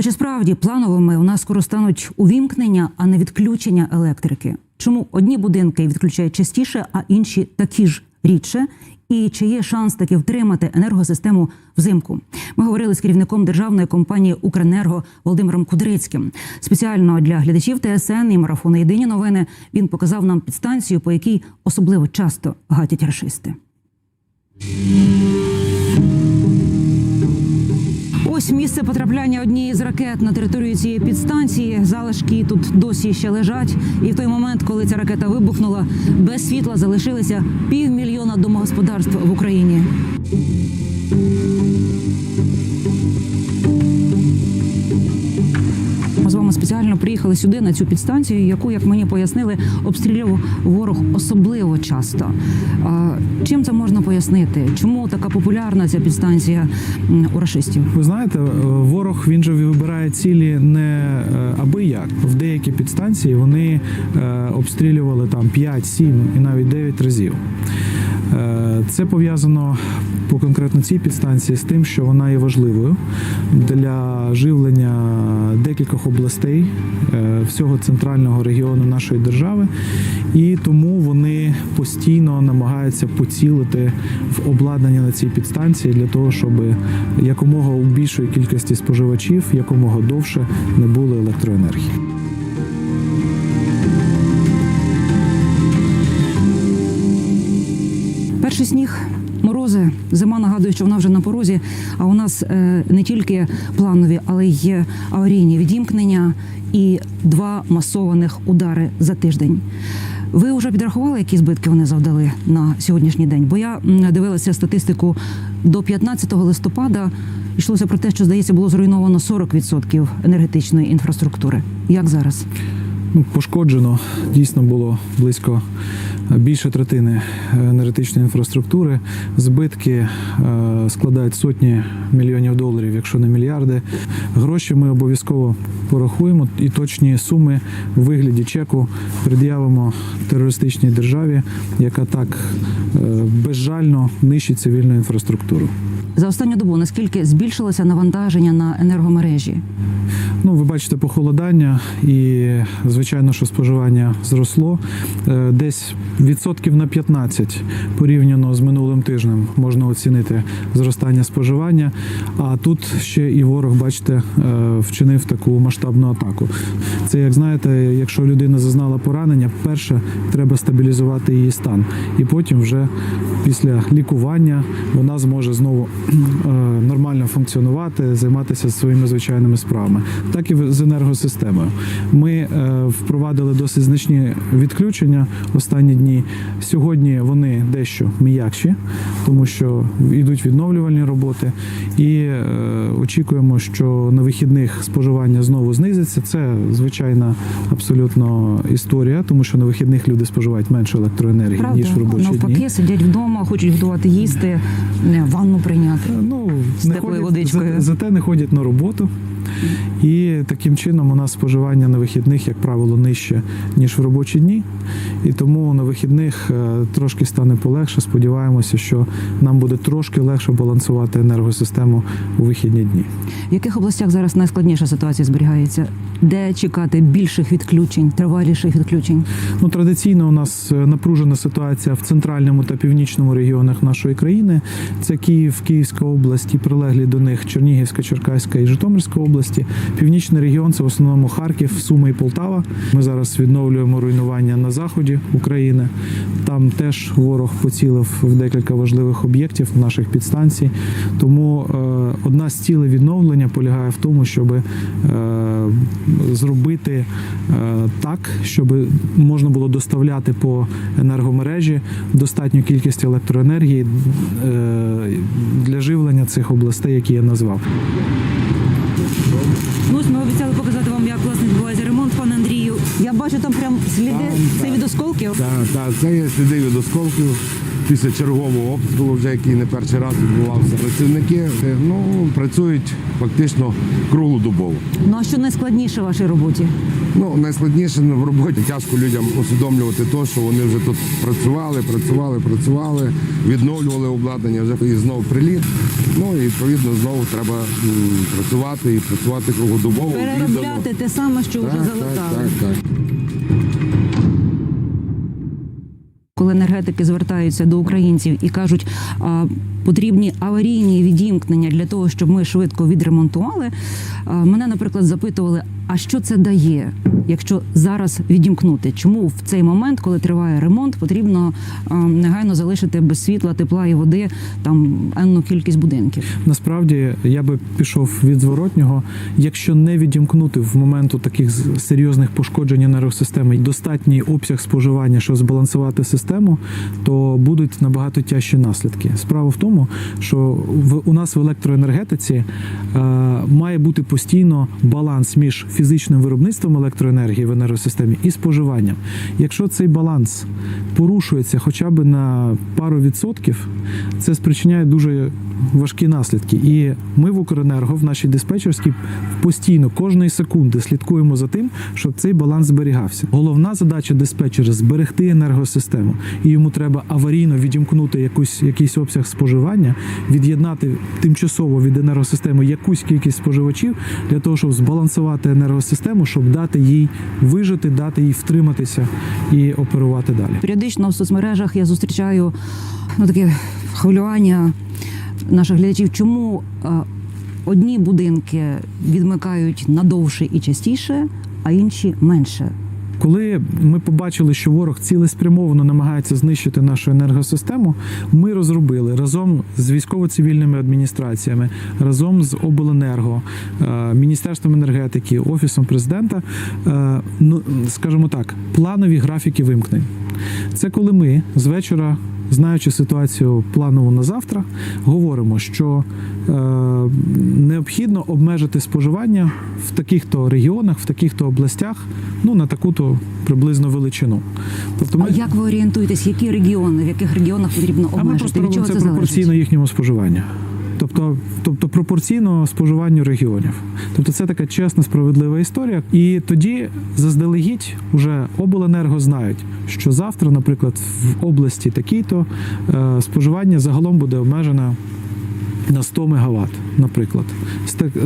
То чи справді плановими у нас скоро стануть увімкнення, а не відключення електрики? Чому одні будинки відключають частіше, а інші такі ж рідше? І чи є шанс таки втримати енергосистему взимку? Ми говорили з керівником державної компанії Укренерго Володимиром Кудрицьким. Спеціально для глядачів ТСН і марафону Єдині новини він показав нам підстанцію, по якій особливо часто гатять рашисти. Ось місце потрапляння однієї з ракет на територію цієї підстанції. Залишки тут досі ще лежать. І в той момент, коли ця ракета вибухнула, без світла залишилися півмільйона домогосподарств в Україні. Спеціально приїхали сюди на цю підстанцію, яку, як мені пояснили, обстрілював ворог особливо часто. Чим це можна пояснити? Чому така популярна ця підстанція у рашистів? Ви знаєте, е, ворог він же вибирає цілі не е, аби як. В деякі підстанції вони е, обстрілювали там 5, 7 і навіть 9 разів. Е, Це пов'язано по конкретно цій підстанції з тим, що вона є важливою для живлення декількох областей е, всього центрального регіону нашої держави, і тому вони постійно намагаються поцілити в обладнання на цій підстанції для того, щоб якомога у більшої кількості споживачів якомога довше не було електроенергії. Перший сніг, морози, зима нагадує, що вона вже на порозі. А у нас е, не тільки планові, але й аварійні відімкнення і два масованих удари за тиждень. Ви вже підрахували, які збитки вони завдали на сьогоднішній день? Бо я дивилася статистику до 15 листопада. Йшлося про те, що здається, було зруйновано 40% енергетичної інфраструктури. Як зараз? Ну, пошкоджено дійсно було близько більше третини енергетичної інфраструктури. Збитки е, складають сотні мільйонів доларів, якщо не мільярди. Гроші ми обов'язково порахуємо і точні суми в вигляді чеку пред'явимо терористичній державі, яка так е, безжально нищить цивільну інфраструктуру. За останню добу наскільки збільшилося навантаження на енергомережі? Ну, ви бачите похолодання, і звичайно, що споживання зросло Е, десь відсотків на 15 порівняно з минулим тижнем можна оцінити зростання споживання. А тут ще і ворог, бачите, е, вчинив таку масштабну атаку. Це як знаєте, якщо людина зазнала поранення, перше треба стабілізувати її стан, і потім вже після лікування вона зможе знову е, нормально функціонувати, займатися своїми звичайними справами, так і з енергосистемою. Ми е, впровадили досить значні відключення останні дні. Сьогодні вони дещо м'якші, тому що йдуть відновлювальні роботи, і е, очікуємо, що на вихідних споживання знову знизиться. Це звичайна абсолютно історія, тому що на вихідних люди споживають менше електроенергії Правда, ніж в робочі навпаки, дні. сидять вдома, хочуть готувати їсти, не, ванну прийняти. Ну, З не теплою ходять, водичкою. за- зате не ходять на роботу. І таким чином у нас споживання на вихідних, як правило, нижче, ніж в робочі дні. І тому на вихідних е, трошки стане полегше. Сподіваємося, що нам буде трошки легше балансувати енергосистему у вихідні дні. В яких областях зараз найскладніша ситуація зберігається? Де чекати більших відключень, триваліших відключень? Ну, традиційно у нас е, напружена ситуація в центральному та північному регіонах нашої країни. Це Київ, Київська область і прилеглі до них Чернігівська, Черкаська і Житомирська області. Північний регіон це в основному Харків, Суми і Полтава. Ми зараз відновлюємо руйнування на заході України. Там теж ворог поцілив в декілька важливих об'єктів наших підстанцій. Тому е, одна з цілей відновлення полягає в тому, щоб е, зробити е, так, щоб можна було доставляти по енергомережі достатню кількість електроенергії для живлення цих областей, які я назвав. Ну, ось ми обіцяли показати вам, як власне відбувається ремонт, пане Андрію. Я бачу там прям сліди це від осколків. Так, так, це є сліди від осколків. Після чергового обстрілу, вже який не перший раз відбувався. Працівники е, ну, працюють фактично круглодобово. Ну а що найскладніше в вашій роботі? Ну, найскладніше в роботі тяжко людям усвідомлювати те, що вони вже тут працювали, працювали, працювали, відновлювали обладнання, вже і знову приліт. Ну і відповідно знову треба працювати і працювати круглодобово. Переробляти те саме, що Так, вже так, залетали. так, так. коли енергетики звертаються до українців і кажуть, потрібні аварійні відімкнення для того, щоб ми швидко відремонтували. Мене, наприклад, запитували, а що це дає, якщо зараз відімкнути? Чому в цей момент, коли триває ремонт, потрібно а, негайно залишити без світла, тепла і води там енну кількість будинків? Насправді я би пішов від зворотнього, якщо не відімкнути в моменту таких серйозних пошкоджень енергосистеми достатній обсяг споживання, щоб збалансувати систему, то будуть набагато тяжчі наслідки. Справа в тому, що в у нас в електроенергетиці е, має бути постійно баланс між фізичним виробництвом електроенергії в енергосистемі і споживанням. Якщо цей баланс порушується хоча б на пару відсотків, це спричиняє дуже важкі наслідки. І ми в Укренерго в нашій диспетчерській постійно кожної секунди слідкуємо за тим, щоб цей баланс зберігався. Головна задача диспетчера зберегти енергосистему, і йому треба аварійно відімкнути якусь якийсь обсяг споживання, від'єднати тимчасово від енергосистеми якусь кількість споживачів для того, щоб збалансувати енергосистему, щоб дати їй вижити, дати їй втриматися і оперувати далі. Періодично в соцмережах я зустрічаю ну, таке хвилювання наших глядачів. Чому е, одні будинки відмикають надовше і частіше, а інші менше? Коли ми побачили, що ворог цілеспрямовано намагається знищити нашу енергосистему, ми розробили разом з військово-цивільними адміністраціями, разом з обленерго, е, міністерством енергетики, офісом президента, е, ну скажімо так, планові графіки вимкнень. Це коли ми з вечора. Знаючи ситуацію планову на завтра, говоримо, що е, необхідно обмежити споживання в таких-то регіонах, в таких-то областях, ну на таку-то приблизно величину. Тобто А як ви орієнтуєтесь, які регіони, в яких регіонах потрібно а ми обмежити? просто робимо це пропорційно їхньому споживанню. Тобто, тобто пропорційно споживанню регіонів. Тобто це така чесна, справедлива історія. І тоді заздалегідь уже обленерго знають, що завтра, наприклад, в області такій-то е, споживання загалом буде обмежено на 100 МВт, наприклад,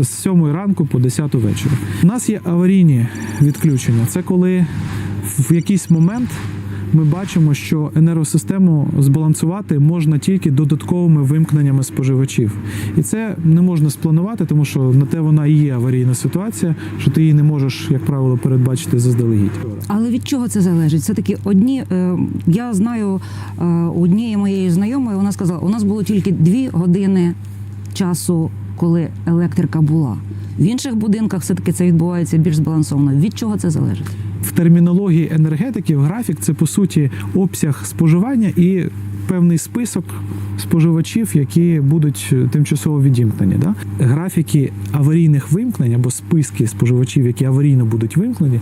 з 7 ранку по 10 вечора. У нас є аварійні відключення. Це коли в якийсь момент ми бачимо, що енергосистему збалансувати можна тільки додатковими вимкненнями споживачів. І це не можна спланувати, тому що на те вона і є аварійна ситуація, що ти її не можеш, як правило, передбачити заздалегідь. Але від чого це залежить? Все таки одні. Е, я знаю е, однієї моєї знайомої, вона сказала, у нас було тільки дві години часу, коли електрика була. В інших будинках все таки це відбувається більш збалансовано. Від чого це залежить? В термінології енергетиків графік це по суті обсяг споживання і певний список споживачів, які будуть е, тимчасово відімкнені. Да? Графіки аварійних вимкнень або списки споживачів, які аварійно будуть вимкнені,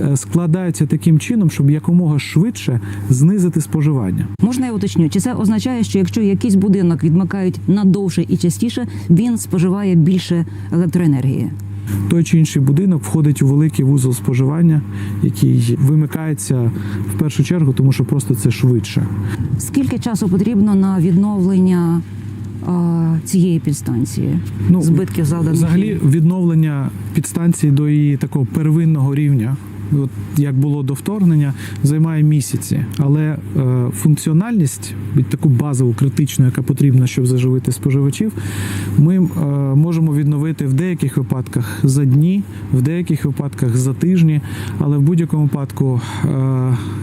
е, складаються таким чином, щоб якомога швидше знизити споживання. Можна я уточню, чи це означає, що якщо якийсь будинок відмикають надовше і частіше, він споживає більше електроенергії? Той чи інший будинок входить у великий вузол споживання, який вимикається в першу чергу, тому що просто це швидше. Скільки часу потрібно на відновлення цієї підстанції? Ну, Збитків завданих? Взагалі, відновлення підстанції до її такого первинного рівня, от як було до вторгнення, займає місяці. Але е, функціональність, таку базову критичну, яка потрібна, щоб заживити споживачів, ми е, можемо відновити в деяких випадках за дні, в деяких випадках за тижні. Але в будь-якому випадку е,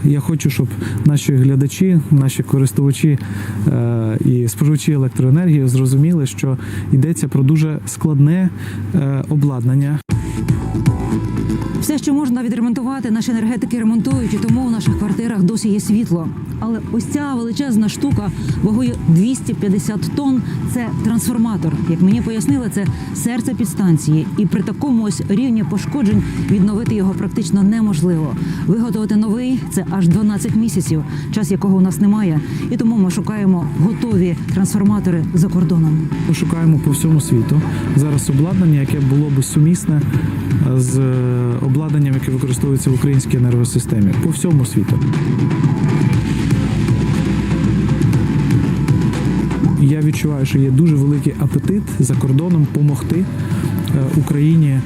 я хочу, щоб наші глядачі, наші користувачі і споживачі електроенергії зрозуміли, що йдеться про дуже складне обладнання. Що можна відремонтувати, наші енергетики ремонтують, і тому в наших квартирах досі є світло. Але ось ця величезна штука вагою 250 тонн – це трансформатор. Як мені пояснили, це серце підстанції. І при такому ось рівні пошкоджень відновити його практично неможливо. Виготовити новий це аж 12 місяців, час якого у нас немає. І тому ми шукаємо готові трансформатори за кордоном. Ми шукаємо по всьому світу зараз обладнання, яке було би сумісне з е, обладнанням, яке використовується в українській енергосистемі по всьому світу. Я відчуваю, що є дуже великий апетит за кордоном допомогти Україні е,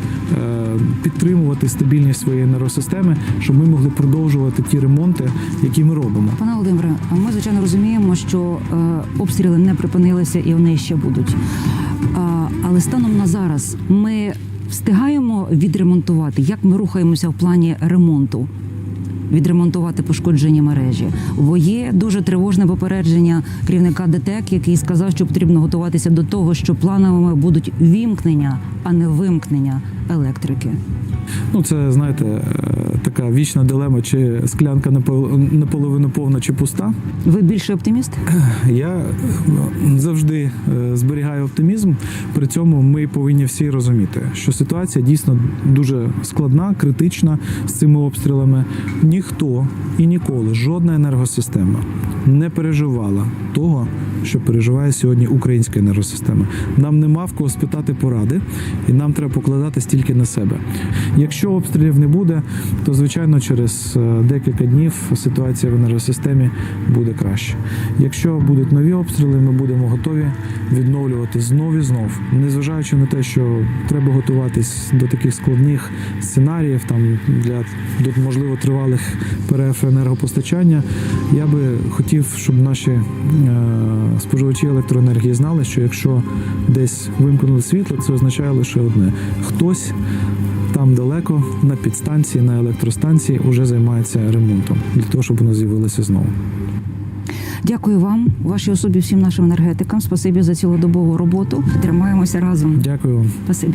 підтримувати стабільність своєї енергосистеми, щоб ми могли продовжувати ті ремонти, які ми робимо. Пане Володимире, ми звичайно розуміємо, що е, обстріли не припинилися і вони ще будуть. Але станом на зараз ми встигаємо відремонтувати, як ми рухаємося в плані ремонту. Відремонтувати пошкоджені мережі, бо є дуже тривожне попередження керівника ДТЕК, який сказав, що потрібно готуватися до того, що плановими будуть вімкнення, а не вимкнення електрики. Ну, це знаєте, така вічна дилема, чи склянка напол- наполовину повна чи пуста. Ви більше оптиміст? Я завжди е, зберігаю оптимізм. При цьому ми повинні всі розуміти, що ситуація дійсно дуже складна, критична з цими обстрілами. Ніхто і ніколи, жодна енергосистема не переживала того, що переживає сьогодні українська енергосистема. Нам нема в кого спитати поради, і нам треба покладатись тільки на себе. Якщо обстрілів не буде, то звичайно через е, декілька днів ситуація в енергосистемі буде краще. Якщо будуть нові обстріли, ми будемо готові відновлювати знов і знов, незважаючи на те, що треба готуватись до таких складних сценаріїв, там для можливо тривалих перерв енергопостачання. Я би хотів, щоб наші е, споживачі електроенергії знали, що якщо десь вимкнули світло, це означає лише одне: хтось там далеко на підстанції, на електростанції вже займається ремонтом для того, щоб воно з'явилося знову. Дякую вам, вашій особі, всім нашим енергетикам. Спасибі за цілодобову роботу. Тримаємося разом. Дякую вам. Спасибі.